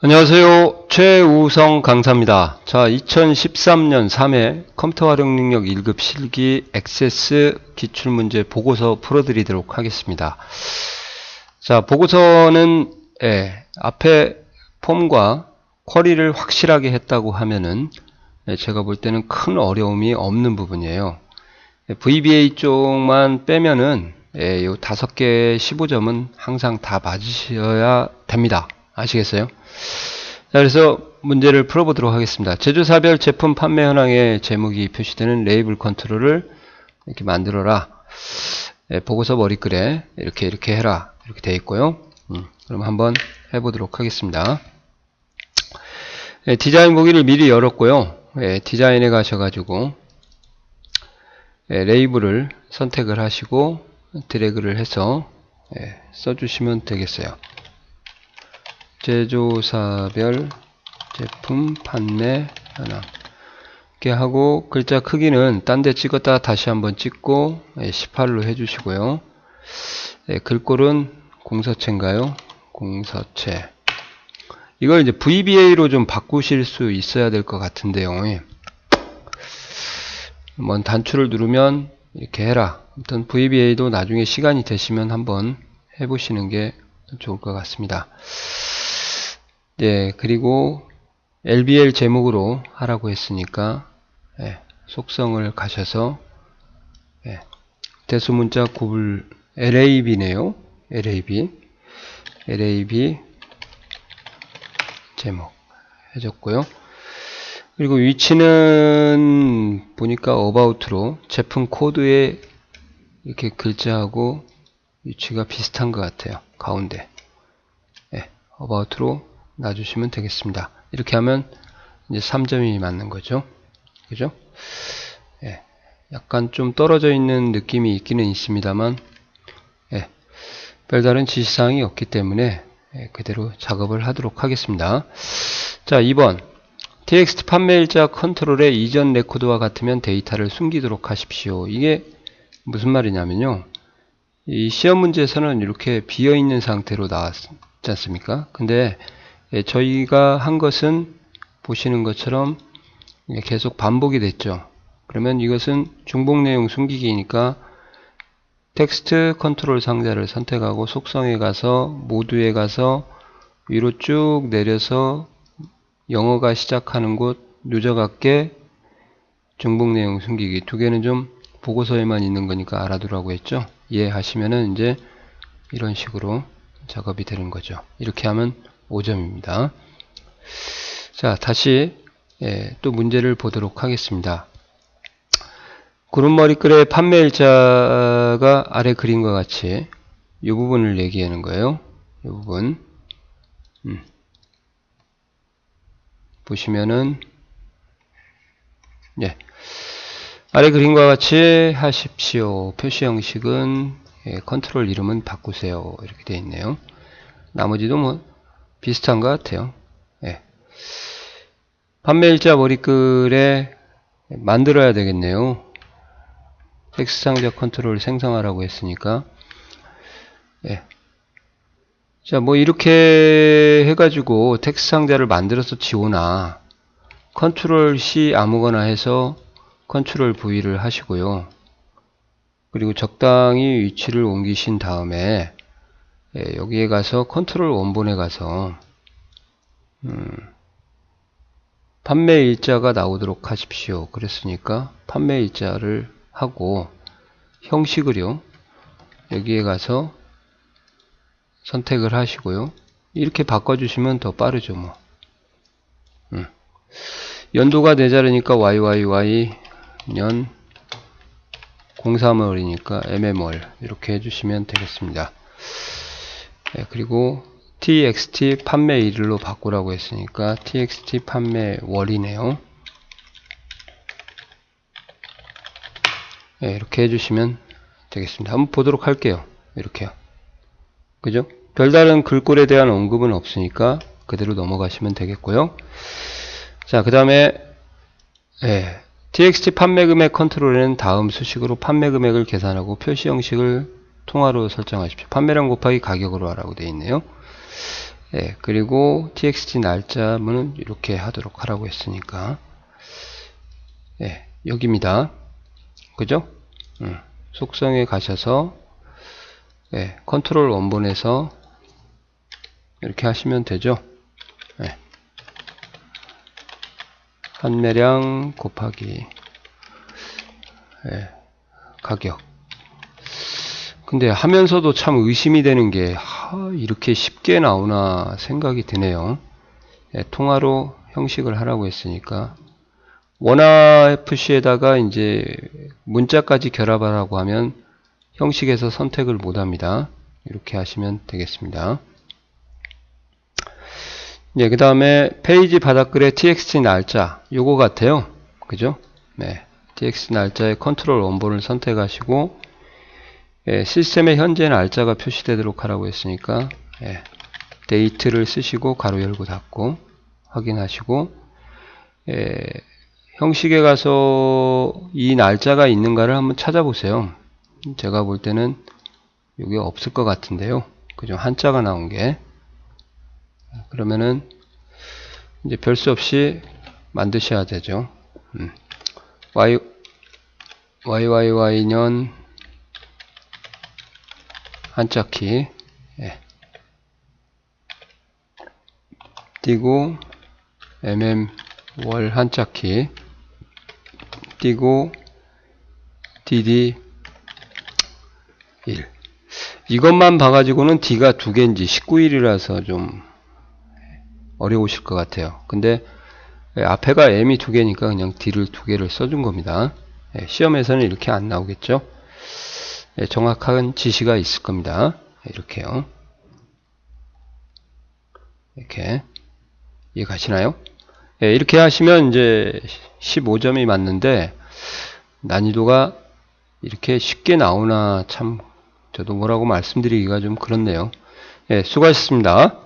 안녕하세요. 최우성 강사입니다. 자, 2013년 3회 컴퓨터 활용 능력 1급 실기 액세스 기출문제 보고서 풀어드리도록 하겠습니다. 자, 보고서는, 예, 앞에 폼과 쿼리를 확실하게 했다고 하면은, 예, 제가 볼 때는 큰 어려움이 없는 부분이에요. 예, VBA 쪽만 빼면은, 예, 요 다섯 개 15점은 항상 다 맞으셔야 됩니다. 아시겠어요? 자, 그래서 문제를 풀어보도록 하겠습니다. 제조사별 제품 판매 현황에 제목이 표시되는 레이블 컨트롤을 이렇게 만들어라. 예, 보고서 머리글에 이렇게 이렇게 해라. 이렇게 되어 있고요. 음, 그럼 한번 해보도록 하겠습니다. 예, 디자인 보기를 미리 열었고요. 예, 디자인에 가셔가지고 예, 레이블을 선택을 하시고 드래그를 해서 예, 써주시면 되겠어요. 제조사별 제품 판매 현황 이렇게 하고 글자 크기는 딴 데 찍었다 다시 한번 찍고 18로 해주시고요. 예, 글꼴은 공서체인가요? 공서체. 이걸 이제 VBA로 좀 바꾸실 수 있어야 될 것 같은데요. 먼 단추를 누르면 이렇게 해라. 아무튼 VBA도 나중에 시간이 되시면 한번 해보시는 게 좋을 것 같습니다 네, 그리고 LBL 제목으로 하라고 했으니까 예, 속성을 가셔서 예, 대소문자 구불 LAB네요. LAB LAB 제목 해줬고요. 그리고 위치는 보니까 어바웃으로 제품 코드에 이렇게 글자하고 위치가 비슷한 것 같아요. 가운데 예, 어바웃으로 놔주시면 되겠습니다. 이렇게 하면 이제 3점이 맞는 거죠. 그죠? 예, 약간 좀 떨어져 있는 느낌이 있기는 있습니다만, 예, 별다른 지시사항이 없기 때문에 예, 그대로 작업을 하도록 하겠습니다. 자, 2번. txt 판매일자 컨트롤의 이전 레코드와 같으면 데이터를 숨기도록 하십시오. 이게 무슨 말이냐면요. 이 시험 문제에서는 이렇게 비어 있는 상태로 나왔지 않습니까? 근데 예, 저희가 한 것은 보시는 것처럼 계속 반복이 됐죠. 그러면 이것은 중복 내용 숨기기니까 텍스트 컨트롤 상자를 선택하고 속성에 가서 모두에 가서 위로 쭉 내려서 영어가 시작하는 곳 누적할게 중복 내용 숨기기 두 개는 좀 보고서에만 있는 거니까 알아두라고 했죠. 이해하시면은 이제 이런 식으로 작업이 되는 거죠. 이렇게 하면 5점입니다. 자, 다시 예, 또 문제를 보도록 하겠습니다. 구름머리글의 판매일자가 아래 그림과 같이 이 부분을 얘기하는 거예요. 이 부분. 음. 보시면은 예. 아래 그림과 같이 하십시오. 표시 형식은 예, 컨트롤 이름은 바꾸세요. 이렇게 되어 있네요. 나머지도 뭐 비슷한 것 같아요. 예. 판매일자 머리글에 만들어야 되겠네요. 텍스트 상자 컨트롤 생성하라고 했으니까. 예. 자, 뭐 이렇게 해가지고 텍스트 상자를 만들어서 지우나 컨트롤 C 아무거나 해서 컨트롤 V를 하시고요. 그리고 적당히 위치를 옮기신 다음에 예, 여기에 가서 컨트롤 원본에 가서 음, 판매 일자가 나오도록 하십시오. 그랬으니까 판매 일자를 하고 형식을요. 여기에 가서 선택을 하시고요. 이렇게 바꿔주시면 더 빠르죠. 뭐. 음. 연도가 네 자리니까 YYY 년 03월이니까 MM월 이렇게 해주시면 되겠습니다. 네, 그리고 txt 판매 일로 바꾸라고 했으니까 txt 판매 월이네요. 네, 이렇게 해주시면 되겠습니다. 한번 보도록 할게요. 이렇게요. 그죠? 별다른 글꼴에 대한 언급은 없으니까 그대로 넘어가시면 되겠고요. 자, 그 다음에 네, txt 판매 금액 컨트롤에는 다음 수식으로 판매 금액을 계산하고 표시 형식을 통화로 설정하십시오. 판매량 곱하기 가격으로 하라고 되어 있네요. 예, 그리고 txt 날짜는 이렇게 하도록 하라고 했으니까 예, 여기입니다. 그죠? 음, 속성에 가셔서 예, 컨트롤 원본에서 이렇게 하시면 되죠. 예. 판매량 곱하기 예, 가격 근데 하면서도 참 의심이 되는 게 하, 이렇게 쉽게 나오나 생각이 드네요. 예, 통화로 형식을 하라고 했으니까 원화 FC에다가 이제 문자까지 결합하라고 하면 형식에서 선택을 못 합니다. 이렇게 하시면 되겠습니다. 네, 그 다음에 페이지 바닥글의 txt 날짜 요거 같아요. 그죠? 네, txt 날짜의 컨트롤 원본을 선택하시고 예, 시스템의 현재 날짜가 표시되도록 하라고 했으니까 예, 데이트를 쓰시고 가로 열고 닫고 확인하시고 예, 형식에 가서 이 날짜가 있는가를 한번 찾아보세요. 제가 볼 때는 이게 없을 것 같은데요. 그죠? 한자가 나온 게 그러면은 이제 별수 없이 만드셔야 되죠. 음. y yyy년 한자키 예. 띄고 mm 월 한자키 띄고 dd 1 이것만 봐가지고는 D가 두 개인지 19일이라서 좀 어려우실 것 같아요. 근데 앞에가 M이 두 개니까 그냥 D를 두 개를 써준 겁니다. 예, 시험에서는 이렇게 안 나오겠죠? 예, 정확한 지시가 있을 겁니다. 이렇게요. 이렇게 이해 가시나요? 예, 이렇게 하시면 이제 15점이 맞는데 난이도가 이렇게 쉽게 나오나 참 저도 뭐라고 말씀드리기가 좀 그렇네요. 예, 수고하셨습니다.